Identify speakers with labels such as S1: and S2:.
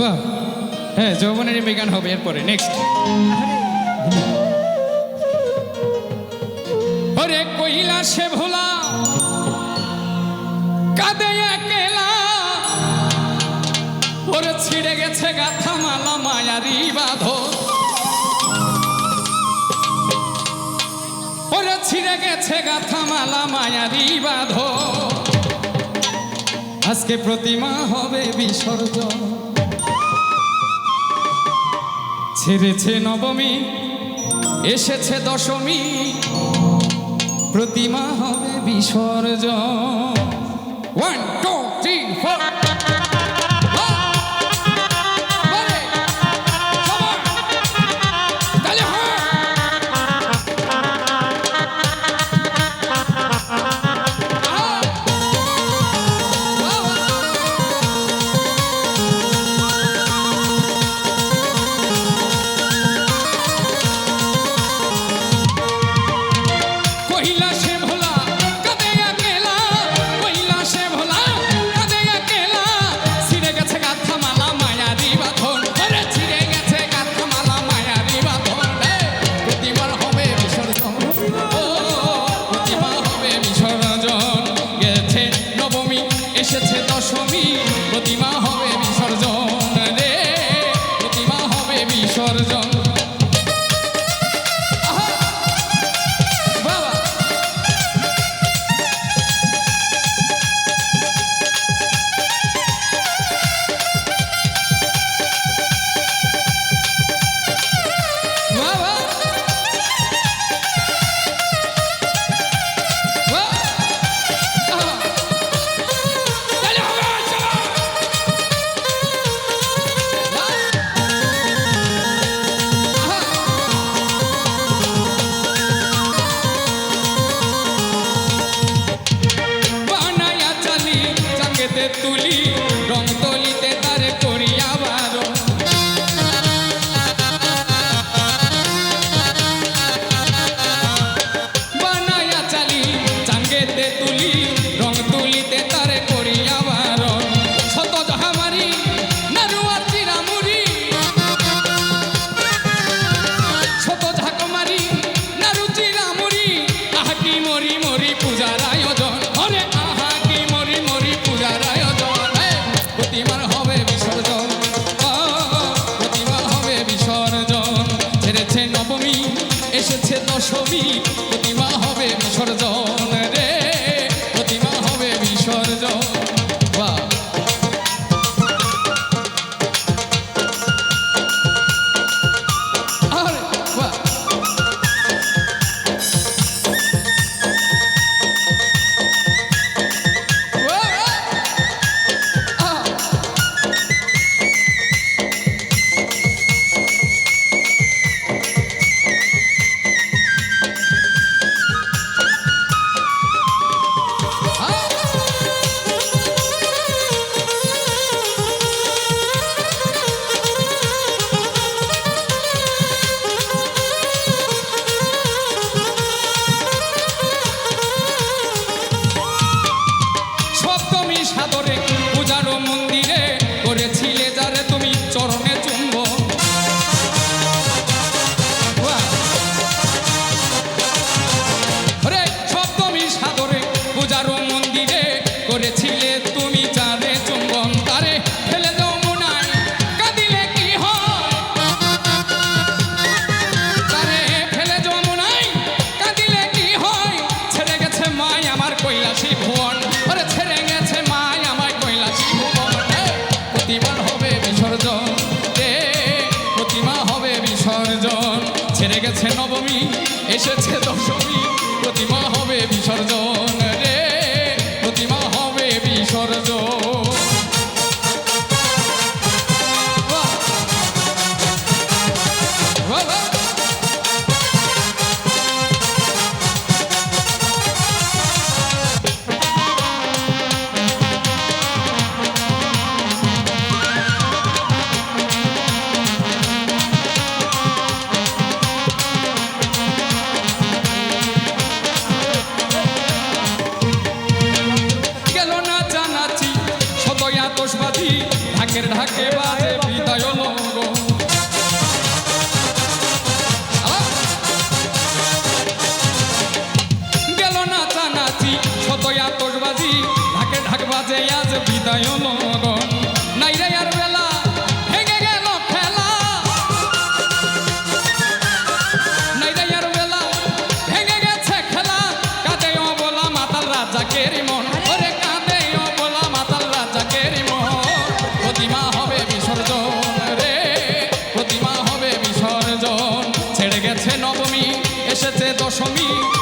S1: বাহ। হ্যাঁ যৌবনের এমবি গান হবে এরপরে নেক্সট ওরে কইলা সে ভোলা, কাঁদে একেলা। ওরে ছিড়ে গেছে গাথা মালা মায়ারি বাধো। ওরে ছিড়ে গেছে গাথা মালা মায়ারি বাঁধো। আজকে প্রতিমা হবে বিসর্জন। ছেড়েছে নবমী এসেছে দশমী। প্রতিমা হবে বিসর্জন। One two three four de tu língua. এসেছে দশমী প্রতিমা হবে বিসর্জন এসেছে নবমী এসেছে দশমী প্রতিমা থাকে বা দশমী